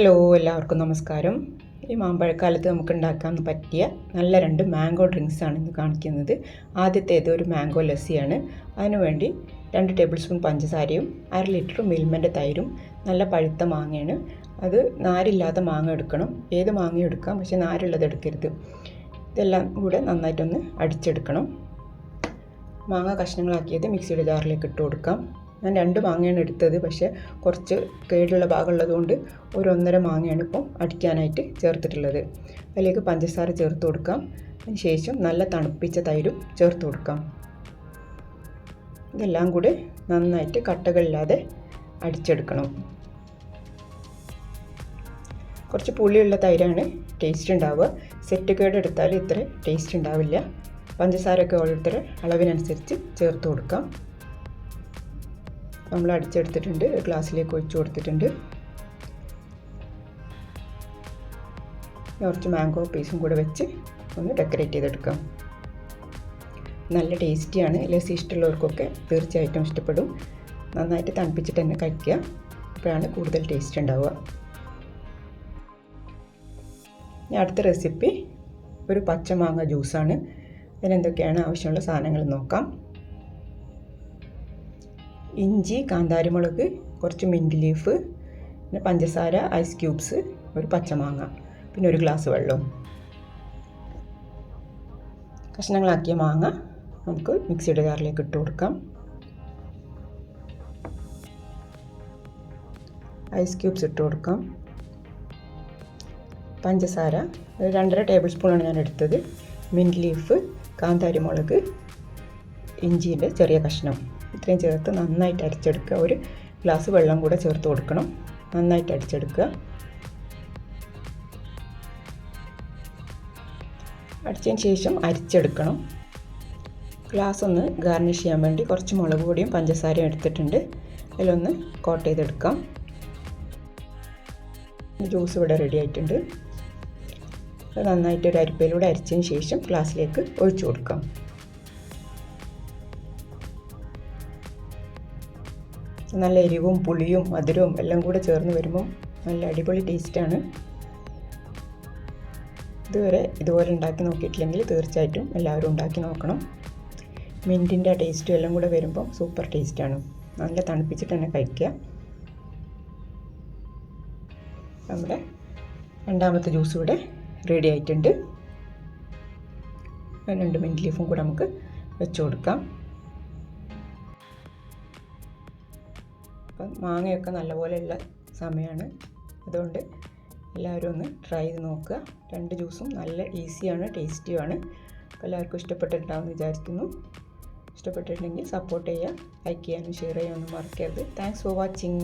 Hello എല്ലാവർക്കും നമസ്കാരം. ഈ മാമ്പഴക്കാലത്ത് നമുക്ക് ഉണ്ടാക്കാൻ പറ്റിയ നല്ല രണ്ട് മാംഗോ ഡ്രിങ്ക്സ് ആണ് ഇന്ന് കാണിക്കുന്നത്. ആദ്യത്തേത് ഒരു മാംഗോ ലസ്സിയാണ്. അതിനുവേണ്ടി രണ്ട് ടേബിൾ സ്പൂൺ പഞ്ചസാരയും അര ലിറ്റർ മിൽമന്റെ തൈരും നല്ല പഴുത്ത മാങ്ങയാണ്. അത് നാരില്ലാത്ത മാങ്ങ എടുക്കണം. ഏത് മാങ്ങയും എടുക്കാം പക്ഷേ നാരുള്ളത് എടുക്കരുത്. ഇതെല്ലാം കൂടെ നന്നായിട്ടൊന്ന് അടിച്ചെടുക്കണം. മാങ്ങ കഷ്ണങ്ങളാക്കിയത് മിക്സിയുടെ ജാറിലേക്ക് ഇട്ട് കൊടുക്കാം. ഞാൻ രണ്ട് മാങ്ങയാണ് എടുത്തത് പക്ഷേ കുറച്ച് കേടുള്ള ഭാഗമുള്ളതുകൊണ്ട് ഒരു ഒന്നര മാങ്ങയാണ് ഇപ്പം അടിക്കാനായിട്ട് ചേർത്തിട്ടുള്ളത്. അതിലേക്ക് പഞ്ചസാര ചേർത്ത് കൊടുക്കാം. അതിന് ശേഷം നല്ല തണുപ്പിച്ച തൈരും ചേർത്ത് കൊടുക്കാം. ഇതെല്ലാം കൂടി നന്നായിട്ട് കട്ടകളില്ലാതെ അടിച്ചെടുക്കണം. കുറച്ച് പുളിയുള്ള തൈരാണ് ടേസ്റ്റ് ഉണ്ടാവുക. സെറ്റ് കേട് എടുത്താൽ ഇത്ര ടേസ്റ്റ് ഉണ്ടാവില്ല. പഞ്ചസാരയൊക്കെ ഓരോരുത്തരുടെ അളവിനനുസരിച്ച് ചേർത്ത് കൊടുക്കാം. നമ്മൾ അടിച്ചെടുത്തിട്ടുണ്ട് ഗ്ലാസ്സിലേക്ക് ഒഴിച്ചു കൊടുത്തിട്ടുണ്ട്. കുറച്ച് മാംഗോ പീസും കൂടെ വെച്ച് ഒന്ന് ഡെക്കറേറ്റ് ചെയ്തെടുക്കാം. നല്ല ടേസ്റ്റിയാണ് ലസ്സി ഇഷ്ടമുള്ളവർക്കൊക്കെ തീർച്ചയായിട്ടും ഇഷ്ടപ്പെടും. നന്നായിട്ട് തണുപ്പിച്ചിട്ട് തന്നെ കഴിക്കുക. അപ്പോഴാണ് കൂടുതൽ ടേസ്റ്റ് ഉണ്ടാവുക. ഇനി അടുത്ത റെസിപ്പി ഒരു പച്ചമാങ്ങ ജ്യൂസാണ്. അതിനെന്തൊക്കെയാണ് ആവശ്യമുള്ള സാധനങ്ങൾ നോക്കാം. ഇഞ്ചി കാന്താരിമുളക് കുറച്ച് മിന്റ് ലീഫ് പിന്നെ പഞ്ചസാര ഐസ് ക്യൂബ്സ് ഒരു പച്ചമാങ്ങ പിന്നെ ഒരു ഗ്ലാസ് വെള്ളവും കഷ്ണങ്ങളാക്കിയ മാങ്ങ നമുക്ക് മിക്സിയുടെ ജാറിലേക്ക് ഇട്ട് കൊടുക്കാം. ഐസ് ക്യൂബ്സ് ഇട്ട് കൊടുക്കാം. പഞ്ചസാര രണ്ടര ടേബിൾ സ്പൂണാണ് ഞാൻ എടുത്തത്. മിന്റ് ലീഫ് കാന്താരിമുളക് ഇഞ്ചിന്റെ ചെറിയ കഷ്ണം. ഇത്രയും ചേർത്ത് നന്നായിട്ട് അടിച്ചെടുക്കുക. ഒരു ഗ്ലാസ് വെള്ളം കൂടെ ചേർത്ത് കൊടുക്കണം. നന്നായിട്ട് അടിച്ചെടുക്കുക. അടിച്ചതിന് ശേഷം അരിച്ചെടുക്കണം. ഗ്ലാസ് ഒന്ന് ഗാർണിഷ് ചെയ്യാൻ വേണ്ടി കുറച്ച് മുളക് പൊടിയും പഞ്ചസാരയും എടുത്തിട്ടുണ്ട്. അതിലൊന്ന് കോട്ട് ചെയ്തെടുക്കാം. ജ്യൂസ് ഇവിടെ റെഡി ആയിട്ടുണ്ട്. അത് നന്നായിട്ട് ഒരു അരിപ്പയിലൂടെ അരിച്ചതിന് ശേഷം ഗ്ലാസ്സിലേക്ക് ഒഴിച്ചു കൊടുക്കാം. നല്ല എരിവും പുളിയും മധുരവും എല്ലാം കൂടെ ചേർന്ന് വരുമ്പോൾ നല്ല അടിപൊളി ടേസ്റ്റാണ് ഇതുവരെ ഇതുപോലെ ഉണ്ടാക്കി നോക്കിയിട്ടില്ലെങ്കിൽ തീർച്ചയായിട്ടും എല്ലാവരും ഉണ്ടാക്കി നോക്കണം. മിന്റിന്റെ ടേസ്റ്റും എല്ലാം കൂടെ വരുമ്പോൾ സൂപ്പർ ടേസ്റ്റാണ് നല്ല തണുപ്പിച്ചിട്ട് തന്നെ കഴിക്കുക. നമ്മുടെ രണ്ടാമത്തെ ജ്യൂസ് ഇവിടെ റെഡി ആയിട്ടുണ്ട്. രണ്ട് മിന്റ് ലീഫും കൂടെ നമുക്ക് വെച്ച് കൊടുക്കാം. അപ്പം മാങ്ങയൊക്കെ നല്ലപോലെയുള്ള സമയമാണ് അതുകൊണ്ട് എല്ലാവരും ഒന്ന് ട്രൈ ചെയ്ത് നോക്കുക. രണ്ട് ജ്യൂസും നല്ല ഈസിയാണ് ടേസ്റ്റിയുമാണ്. അപ്പോൾ എല്ലാവർക്കും ഇഷ്ടപ്പെട്ടിട്ടുണ്ടാവും വിചാരിക്കുന്നു. ഇഷ്ടപ്പെട്ടിട്ടുണ്ടെങ്കിൽ സപ്പോർട്ട് ചെയ്യുക ലൈക്ക് ചെയ്യാനും ഷെയർ ചെയ്യാനും മറക്കരുത്. Thanks for watching.